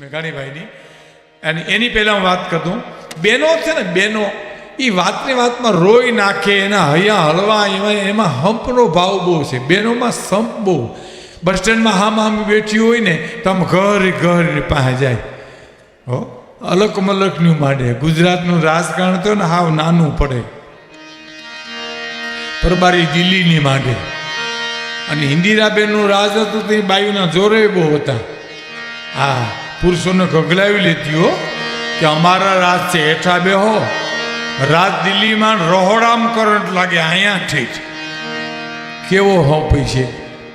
મેઘાણીભાઈની. અને એની પહેલાં હું વાત કરું બેનો છે ને, બેનો એ વાતની વાતમાં રોઈ નાખે, એના હૈયા હલવા એમાં એમાં હંપનો ભાવ બહુ છે. બહેનોમાં સંપ બહુ. બસ સ્ટેન્ડમાં હામ હામ બેઠી હોય ને, તો આમ ઘર ઘર પાસે જાય. હો, અલક મલકનું માંડે. ગુજરાતનું રાજકારણ તો ને હાવ નાનું પડે. પરબારી દિલ્હીની માંડે. અને ઇન્દિરાબેનનું રાજ હતું તે બાયુના જોરે બહુ હતા. હા. પુરુષોને ગગલાવી લેતી હો કે અમારા રાજ છે, હેઠા બેહો. રાજ દિલ્હીમાં રહોડામ કરંટ લાગે, અહીંયા ઠીક કેવો હોપી છે.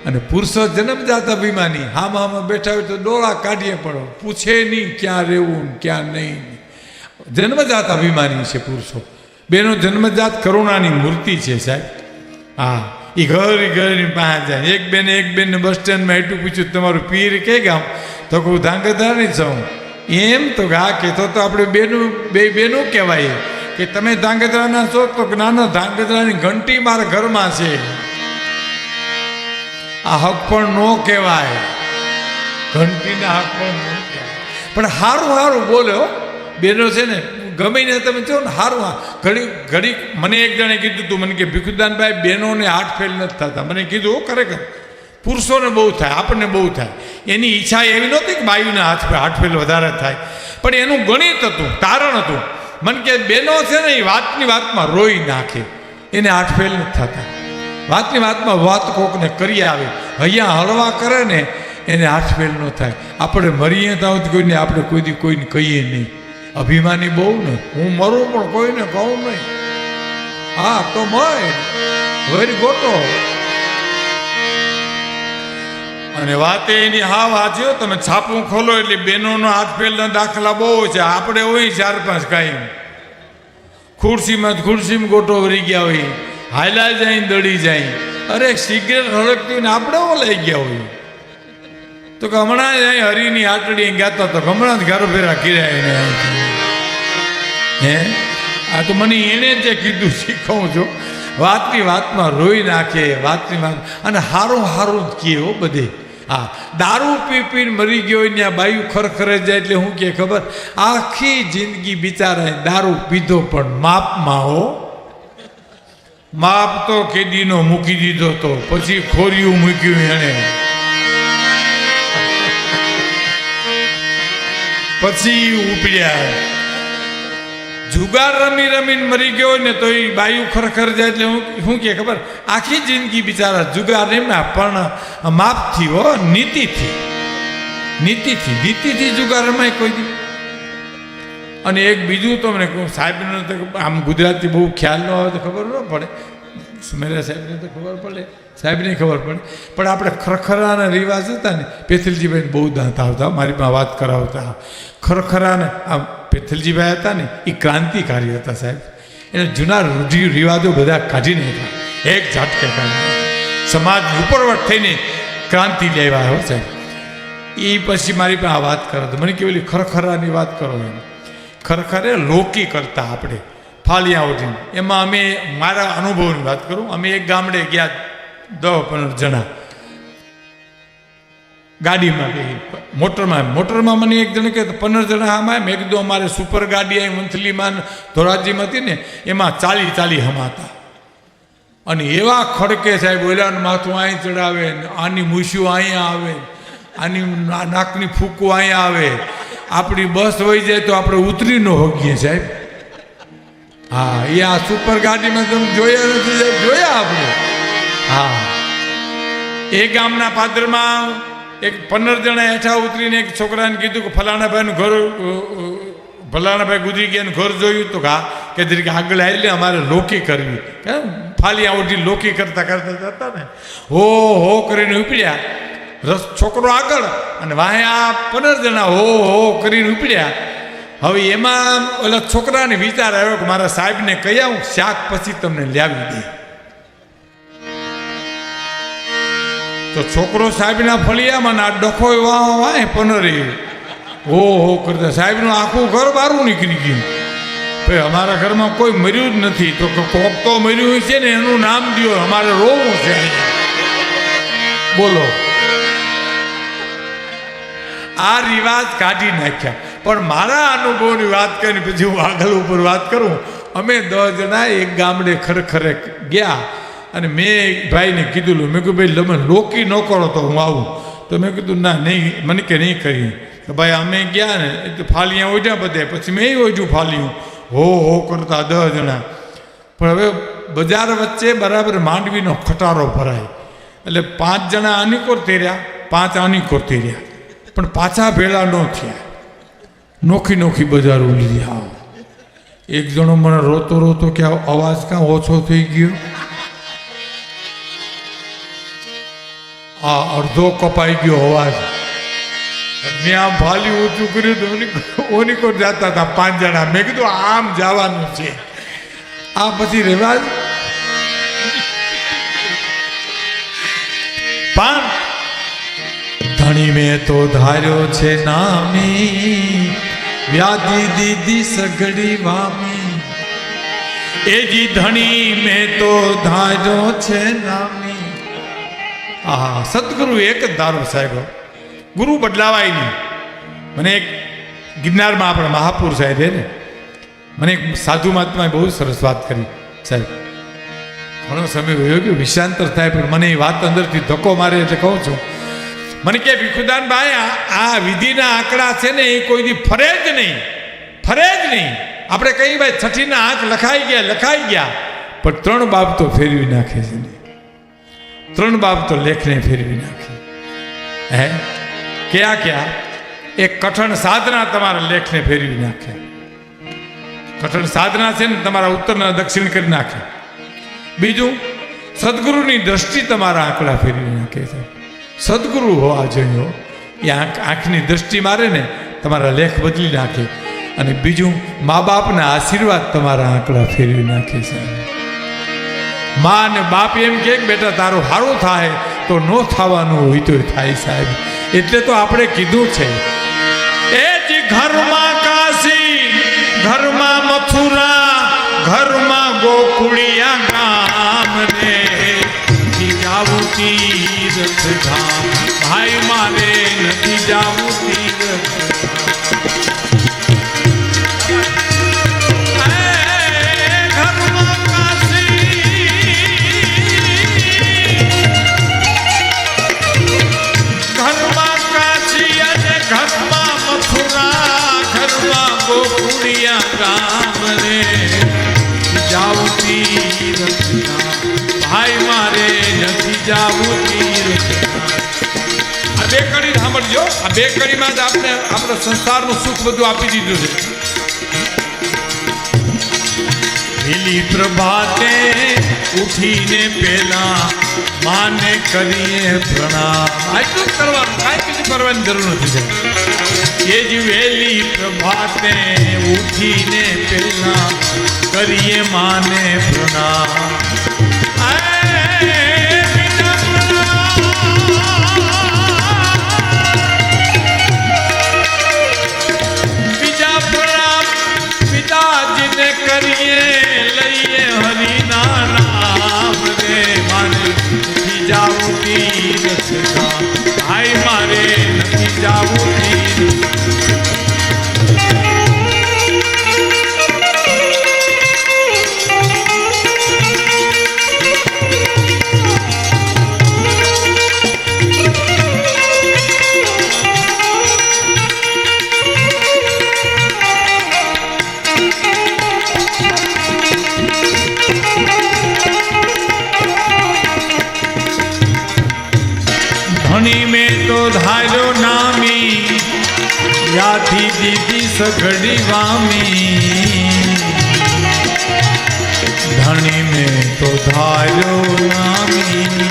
અને પુરુષો જન્મજાત અભિમાની. હામ હામાં બેઠા હોય તો ડોળા કાઢીએ પડો. પૂછે નહીં ક્યાં રહેવું ક્યાં નહીં. જન્મજાત અભિમાની છે પુરુષો. બેનો જન્મજાત કરુણાની મૂર્તિ છે સાહેબ. હા એ ઘર ઘર પાસે જાય. એક બેન એક બેન બસ સ્ટેન્ડમાં એટલું પૂછ્યું, તમારું પીર કે ગામ? તો કહું ધાંગધ્રા નહીં છું એમ તો હા કે તો આપણે બેનું બે બેનું કહેવાય કે તમે ધાંગધ્રાના છો તો નાના ધાંગધ્રાની ઘંટી મારા ઘરમાં છે. આ હક પણ ન કહેવાય. ઘંટીના હક પણ ન કહેવાય. પણ સારું સારું બોલ્યો બેનો છે ને ગમે ને તમે છો ને સારું હા. ઘડી ઘડી મને એક જણે કીધું તું મને કે ભીખુદાનભાઈ બહેનોને હાર્ટ ફેલ નથી થતા. મને કીધું "હો, ખરેખર. પુરુષોને બહુ થાય, આપણને બહુ થાય. એની ઈચ્છા એવી નહોતી કે બાયુના હાથ હાથ ફેલ વધારે થાય. પણ એનું ગણિત હતું, તારણ હતું. મન કે બહેનો છે ને, એ વાતની વાતમાં રોઈ નાખે. એને હાથ ફેલ નથી થતા. વાતની વાતમાં વાત કોકને કરી આવે. હૈયા હળવા કરે ને, એને હાથ ફેલ ન થાય. આપણે મરીએ તો કોઈને, આપણે કોઈ દી કોઈને કહીએ નહીં. અભિમાની બહુ ને. હું મરું પણ કોઈને કહું નહીં. હા, તો મય વેરી ગોતો અને વાત એની હા વાંચ્યો તમે છાપું ખોલો એટલે બહેનોનો હાથ ફેલના દાખલા બહુ છે. આપણે હોય ચાર પાંચ કાંઈ. ખુરશીમાં ખુરશીમાં ગોટો વરી ગયા હોય. હાલા જાય દડી જાય. અરે સિગરેટ હળકતી ને આપણે ઓલાઈ ગયા હોય. તો કે હમણાં જ અહીં હરીની આટડી ગાતા તો હમણાં જ ઘર ફેરા કર્યા એને હે? આ તો મને એણે જ કીધું, શીખવું છું. વાતની વાતમાં રોઈ નાખે, વાતની વાત. અને હારું હારું જ કહે હો બધે. હા, દારૂ પી પીને મરી ગયો હોય ત્યાં બાયું ખરખરે જાય એટલે શું કે ખબર? આખી જિંદગી બિચારાએ દારૂ પીધો પણ માપમાં હો. માપ તો કેદીનો મૂકી દીધો તો, પછી ખોરિયું મૂક્યું એણે. પછી ઉપડ્યા. જુગાર રમી રમીને મરી ગયો ને તો એ બાયું ખરખર જાય એટલે હું શું કે ખબર, આખી જિંદગી બિચારા જુગાર રમ્યા પણ માપથી હો, નીતિથી. નીતિથી. નીતિથી જુગાર રમાય કોઈ દી. અને એક બીજું તો મને કહું, સાહેબને તો આમ ગુજરાતી બહુ ખ્યાલ ન આવે તો ખબર ન પડે. સુમેરા સાહેબને તો ખબર પડે. સાહેબને ખબર પડે. પણ આપણે ખરખરાના રિવાજ હતા ને, પેથલજીભાઈને બહુ દાંત આવતા, મારી વાત કરાવતા. ખરખરાને આમ પેથલજીભાઈ હતા ને, એ ક્રાંતિકારી હતા સાહેબ. એને જૂના રૂઢિ, રિવાજો બધા કાઢી નાખ્યા. એક ઝાટકે કાઢી સમાજ ઉપરવટ થઈને ક્રાંતિ લેવા હો સાહેબ. એ પછી મારી પણ આ વાત કરો મને કેવી ખરખરાની વાત કરો એમ. ખરખરે લોકી કરતા આપણે, ફાલિયા ઉઠીને એમાં અમે મારા અનુભવની વાત કરું. અમે એક ગામડે ગયા દસ પંદર જણા. ગાડીમાં ગઈ મોટરમાં મોટરમાં મને એક જણ કે પંદર જણા આમાં મેં કીધું, અમારે સુપર ગાડી અહીં મંથલીમાં ધોરાજીમાં હતી ને, એમાં ચાલી ચાલી હમાતા. અને એવા ખડકે સાહેબ ઓલાનું માથું અહીં ચડાવે, આની મૂછ્યું અહીંયા આવે, આની નાકની ફૂકું અહીંયા આવે. આપણી બસ વહી જાય તો આપણે ઉતરી ન હોગીએ સાહેબ. હા, એ આ સુપર ગાડીમાં તમે જોયા નથી જોયા આપણે? હા. એ ગામના પાદરમાં એક પંદર જણા હેઠા ઉતરીને એક છોકરાને કીધું કે ફલાણા ભાઈનું ઘર અ, અ, ફલાણા ભાઈ ગુજરી ગયા ને ઘર જોયું તો કા કે તરીકે આગળ આવીને અમારે લોકી કરવી. કેમ ફાલી આવડી લોકી કરતા કરતા જતા ને. હો હો કરીને ઉપડ્યા. રસ છોકરો આગળ અને વાહે આ પંદર જણા હો હો કરીને ઉપડ્યા. હવે એમાં ઓલા છોકરાને વિચાર આવ્યો કે મારા સાહેબને કહ્યા હું શાક પછી તમને લાવી દે. તો છોકરો સાહેબના ફળિયામાં ના ડખો વાહ વાય પનરી. હો હો કરતા સાહેબનું આખું ઘર બારું નીકળી ગયું. ભાઈ, અમારા ઘરમાં કોઈ મર્યું જ નથી. તો કોક તો મર્યું છે ને એનું નામ દો અમારે રોવું છે બોલો. આ રિવાજ કાઢી નાખ્યા. પણ મારા અનુભવની વાત કરીને પછી હું આગળ ઉપર વાત કરું. અમે દસ જણા એક ગામડે ખરેખરે ગયા. અને મેં ભાઈને કીધું મેં કીધું, ભાઈ, તમે લોકી ન કરો તો હું આવું. તો મેં કીધું, ના, નહીં. મને કે, નહીં કરીએ. તો ભાઈ, અમે ગયા ને, એ તો ફાલિયા ઓઢ્યા બધે. પછી મેં ઓઢ્યું ફાલિયું. હો હો, કરતા દસ જણા. પણ હવે બજાર વચ્ચે બરાબર માંડવીનો ખટારો ભરાય. એટલે પાંચ જણા આની કોર રહ્યા પાંચ આની કોર રહ્યા પણ પાછા ભેળા ન થયા. નોખી નોખી બજારો લીધી હા એક જણો મને રોતો રોતો કે અવાજ કાં ઓછો થઈ ગયો? આ અડધો કપાઈ ગયો અવાજ. મેં આમ ભાલી ઊંચું કર્યું તો ઓની- ઓની કોર જતા હતા પાંચ જણા. મેં કીધું, આમ જવાનું છે. આ પછી રિવાજ? પાન ધણી મેં તો ધાર્યો છે નામી. વ્યાધિ દીદી સગડી વામી. એ જી ધણી મેં તો ધાર્યો છે નામી. હા સદગુરુ એક જ ધારો સાહેબ. ગુરુ બદલાવાય નહીં. મને એક ગિરનારમાં આપણા મહાપુર સાહેબ ને, મને એક સાધુ મહાત્માએ બહુ સરસ વાત કરી, સાહેબ. ઘણો સમય રહ્યો કે વિષાંતર થાય, પણ મને એ વાત અંદરથી ધક્કો મારે એટલે કહું છું. મને કે ભીખુદાનભાઈ આ વિધિના આંકડા છે ને, એ કોઈની ફરે જ નહીં. ફરે જ નહીં. આપણે કહીએ ભાઈ છઠ્ઠીના આંક લખાઈ ગયા લખાઈ ગયા. પણ ત્રણ બાબતો ફેરવી નાખે છે ત્રણ બાબતો લેખને ફેરવી નાખે. હે? કયા કયા? એ કઠણ સાધના તમારા લેખને ફેરવી નાખે. કઠણ સાધના છે ને તમારા ઉત્તરના દક્ષિણ કરી નાખે. બીજું, સદગુરુની દ્રષ્ટિ તમારા આંકડા ફેરવી નાખે છે. સદગુરુ હોવા જોઈએ. એ આંખ આંખની દ્રષ્ટિ મારે ને તમારા લેખ બદલી નાખે. અને બીજું, મા બાપના આશીર્વાદ તમારા આંકડા ફેરવી નાખે છે. મા ને બાપ એમ કે બેટા, તારું સારું થાય તો ન થવાનું હોય તો થાય સાહેબ. એટલે તો આપણે કીધું છે, એ જ ઘરમાં કાશી, ઘરમાં મથુરા, ઘરમાં ગોકુળિયા ગામ રે. જાવું તીર્થ ધામ ભાઈ મારે નથી જાવું આ બે કડીમાં જ આપણે આપણે સંસારનું સુખ બધું આપી દીધું છે. લીલી પ્રભાતે ઉઠીને પેલા માને કરીએ પ્રણામ. આટલું જ કરવાનું કાંઈ બીજું કરવાની જરૂર નથી સાહેબ. એ જ વહેલી પ્રભાતે ઉઠીને પેલા કરીએ માને પ્રણામ. યાથી દીદી સઘડી વામી. ધણી મેં તો ધાર્યો નામી.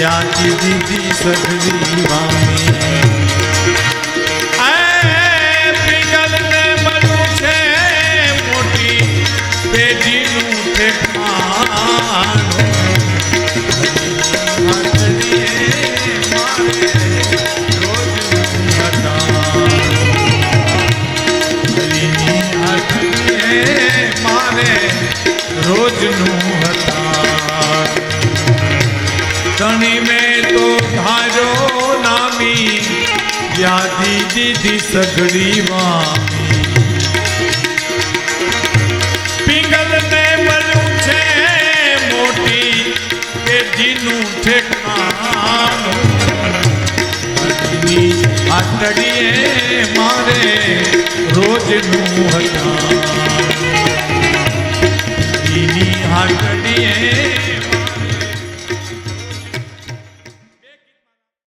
યાથી દીદી સઘડી વામી. દીધી સગડી વામી પિંગલ ને મળ્યું છે મોટી, કે જીનું ઠેકાણું. આટડીએ મારે રોજનું હતા